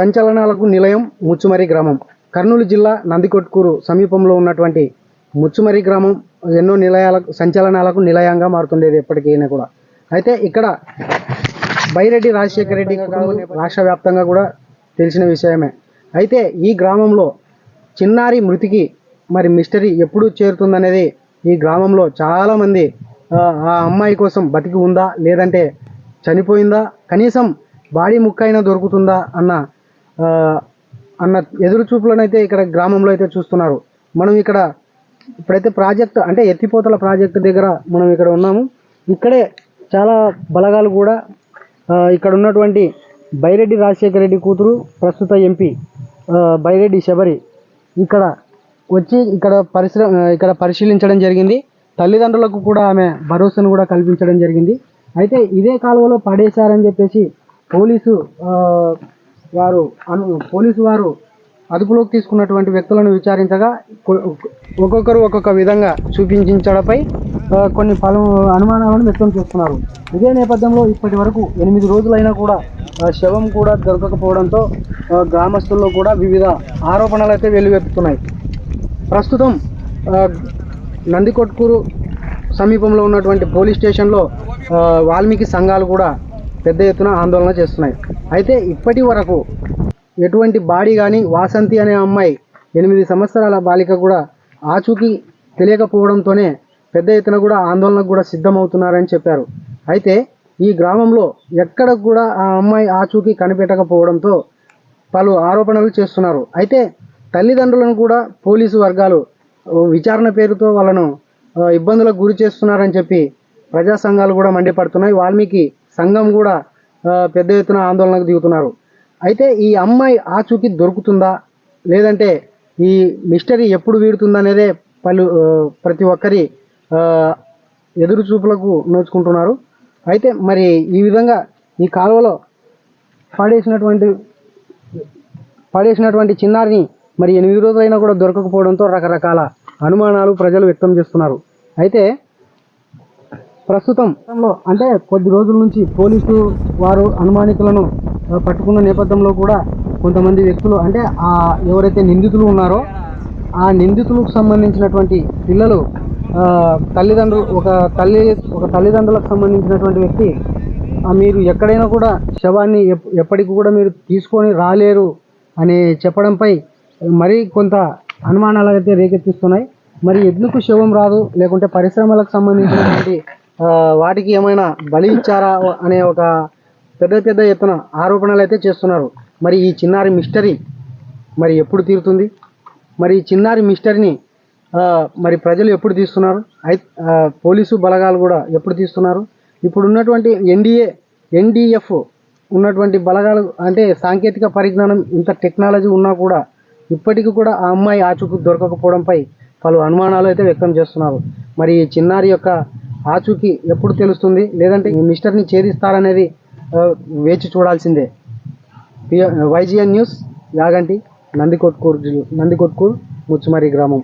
సంచలనాలకు నిలయం ముచ్చుమరి గ్రామం. కర్నూలు జిల్లా నందికొట్కూరు సమీపంలో ఉన్నటువంటి ముచ్చుమరి గ్రామం ఎన్నో నిలయాలకు సంచలనాలకు నిలయంగా మారుతుండేది ఎప్పటికైనా కూడా. అయితే ఇక్కడ బైరెడ్డి రాజశేఖర రెడ్డి రాష్ట్ర వ్యాప్తంగా కూడా తెలిసిన విషయమే. అయితే ఈ గ్రామంలో చిన్నారి మృతికి మరి మిస్టరీ ఎప్పుడు చేరుతుందనేది ఈ గ్రామంలో చాలామంది ఆ, అమ్మాయి కోసం బతికి ఉందా లేదంటే చనిపోయిందా కనీసం బాడీ ముక్కైనా దొరుకుతుందా అన్న అన్న ఎదురు చూపులనైతే ఇక్కడ గ్రామంలో అయితే చూస్తున్నారు. మనం ఇక్కడ ఇప్పుడైతే ప్రాజెక్ట్ అంటే ఎత్తిపోతల ప్రాజెక్ట్ దగ్గర మనం ఇక్కడ ఉన్నాము. ఇక్కడే చాలా బలగాలు కూడా ఇక్కడ ఉన్నటువంటి బైరెడ్డి రాజశేఖర రెడ్డి కూతురు ప్రస్తుత ఎంపీ బైరెడ్డి శబరి ఇక్కడ వచ్చి ఇక్కడ పరిశ్రమ ఇక్కడ పరిశీలించడం జరిగింది. తల్లిదండ్రులకు కూడా ఆమె భరోసాను కూడా కల్పించడం జరిగింది. అయితే ఇదే కాలువలో పడేశారని చెప్పేసి పోలీసు వారు అను పోలీసు వారు అదుపులోకి తీసుకున్నటువంటి వ్యక్తులను విచారించగా ఒక్కొక్కరు ఒక్కొక్క విధంగా చూపించడంపై కొన్ని పలు అనుమానాలను వ్యక్తం చేస్తున్నారు. ఇదే నేపథ్యంలో ఇప్పటి వరకు ఎనిమిది రోజులైనా కూడా శవం కూడా దొరకకపోవడంతో గ్రామస్తుల్లో కూడా వివిధ ఆరోపణలు అయితే వెల్లువెత్తుతున్నాయి. ప్రస్తుతం నందికొట్కూరు సమీపంలో ఉన్నటువంటి పోలీస్ స్టేషన్లో వాల్మీకి సంఘాలు కూడా పెద్ద ఎత్తున ఆందోళన చేస్తున్నాయి. అయితే ఇప్పటి వరకు ఎటువంటి బాడీ కానీ వాసంతి అనే అమ్మాయి ఎనిమిది సంవత్సరాల బాలిక కూడా ఆచూకీ తెలియకపోవడంతోనే పెద్ద ఎత్తున కూడా ఆందోళనకు కూడా సిద్ధమవుతున్నారని చెప్పారు. అయితే ఈ గ్రామంలో ఎక్కడ కూడా ఆ అమ్మాయి ఆచూకీ కనిపెట్టకపోవడంతో పలు ఆరోపణలు చేస్తున్నారు. అయితే తల్లిదండ్రులను కూడా పోలీసు వర్గాలు విచారణ పేరుతో వాళ్ళను ఇబ్బందులకు గురి చేస్తున్నారని చెప్పి ప్రజా సంఘాలు కూడా మండిపడుతున్నాయి. వాల్మీకి సంఘం కూడా పెద్ద ఎత్తున ఆందోళనకు దిగుతున్నారు. అయితే ఈ అమ్మాయి ఆచూకీ దొరుకుతుందా? లేదంటే ఈ మిస్టరీ ఎప్పుడు వీడుతుందనేదే పలు ప్రతి ఒక్కరి ఎదురు చూపులకు నోచుకుంటున్నారు. అయితే మరి ఈ విధంగా ఈ కాలువలో పడేసినటువంటి పడేసినటువంటి చిన్నారిని మరి ఎనిమిది రోజులైనా కూడా దొరకకపోవడంతో రకరకాల అనుమానాలు ప్రజలు వ్యక్తం చేస్తున్నారు. అయితే ప్రస్తుతం అంటే కొద్ది రోజుల నుంచి పోలీసు వారు అనుమానితులను పట్టుకున్న నేపథ్యంలో కూడా కొంతమంది వ్యక్తులు అంటే ఆ ఎవరైతే నిందితులు ఉన్నారో ఆ నిందితులకు సంబంధించినటువంటి పిల్లలు తల్లిదండ్రులు ఒక తల్లి ఒక తల్లిదండ్రులకు సంబంధించినటువంటి వ్యక్తి మీరు ఎక్కడైనా కూడా శవాన్ని ఎప్పటికి కూడా మీరు తీసుకొని రాలేరు అని చెప్పడంపై మరీ కొంత అనుమానాలు అయితే రేకెత్తిస్తున్నాయి. మరి ఎందుకు శవం రాదు? లేకుంటే పరిశ్రమలకు సంబంధించినటువంటి వాటికి ఏమైనా బలి ఇచ్చారా అనే ఒక పెద్ద పెద్ద ఎత్తున ఆరోపణలు అయితే చేస్తున్నారు. మరి ఈ చిన్నారి మిస్టరీ మరి ఎప్పుడు తీరుతుంది? మరి ఈ చిన్నారి మిస్టరీని మరి ప్రజలు ఎప్పుడు తీస్తున్నారు? అయితే పోలీసు బలగాలు కూడా ఎప్పుడు తీస్తున్నారు? ఇప్పుడు ఉన్నటువంటి ఎన్డీఏ ఎన్డీఎఫ్ ఉన్నటువంటి బలగాలు అంటే సాంకేతిక పరిజ్ఞానం ఇంత టెక్నాలజీ ఉన్నా కూడా ఇప్పటికీ కూడా ఆ అమ్మాయి ఆచూకు దొరకకపోవడంపై పలు అనుమానాలు అయితే వ్యక్తం చేస్తున్నారు. మరి ఈ చిన్నారి యొక్క ఆచూకీ ఎప్పుడు తెలుస్తుంది? లేదంటే ఈ మిస్టర్ని ఛేదిస్తారనేది వేచి చూడాల్సిందే. వైజిఎన్ న్యూస్ యాగంటి నందికొట్కూరు జిల్లా నందికొట్కూరు ముచ్చుమరి గ్రామం.